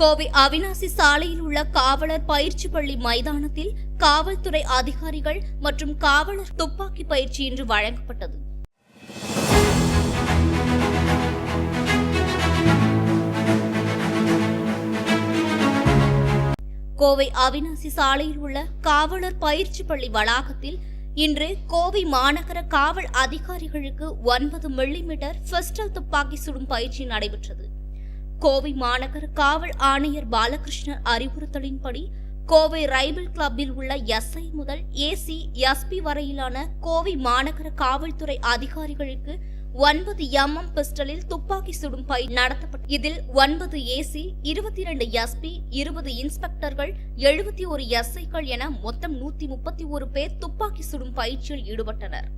கோவை அவினாசி சாலையில் உள்ள காவலர் பயிற்சி பள்ளி மைதானத்தில் காவல்துறை அதிகாரிகள் மற்றும் காவலர் துப்பாக்கி பயிற்சி இன்று வழங்கப்பட்டது. கோவை அவினாசி சாலையில் உள்ள காவலர் பயிற்சி பள்ளி வளாகத்தில் இன்று கோவை மாநகர காவல் அதிகாரிகளுக்கு ஒன்பது மில்லிமீட்டர் பிஸ்டல் துப்பாக்கி சுடும் பயிற்சி நடைபெற்றது. கோவை மாநகர காவல் ஆணையர் பாலகிருஷ்ணர் அறிவுறுத்தலின்படி கோவை ரைபிள் கிளப்பில் உள்ள எஸ்ஐ முதல் ஏசி எஸ்பி வரையிலான கோவை மாநகர காவல்துறை அதிகாரிகளுக்கு ஒன்பது எம்எம் பிஸ்டலில் துப்பாக்கி சுடும் பயிர் நடத்தப்பட்டது இதில் ஒன்பது ஏசி இருபத்தி இரண்டு எஸ்பி இருபது இன்ஸ்பெக்டர்கள் எழுபத்தி ஒரு எஸ்ஐக்கள் என மொத்தம் நூத்தி முப்பத்தி ஒரு பேர் துப்பாக்கி சுடும் பயிற்சியில் ஈடுபட்டனர்.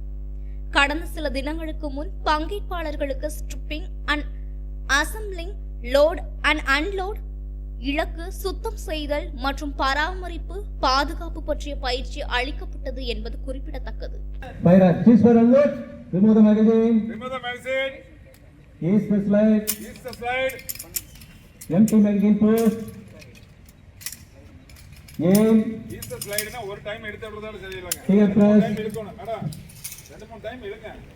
கடந்த சில தினங்களுக்கு முன் பங்கேற்பாளர்களுக்கு stripping and assembling load and unload இலக்கு சுத்தம் செய்தல் மற்றும் பராமரிப்பு பாதுகாப்பு பற்றிய பயிற்சி அளிக்கப்பட்டது என்பது குறிப்பிடத்தக்கது ஒரு டைம் எடுத்து விடுறதால சரியில்லைங்க Here ரெண்டு மூணு press. டைம் இழுக்கணும்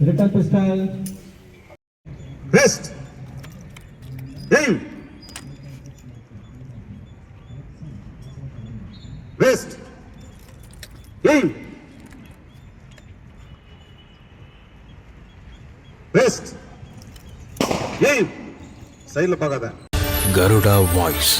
return pistol rest aim rest aim rest aim सही लगा था गरुड़ा वॉइस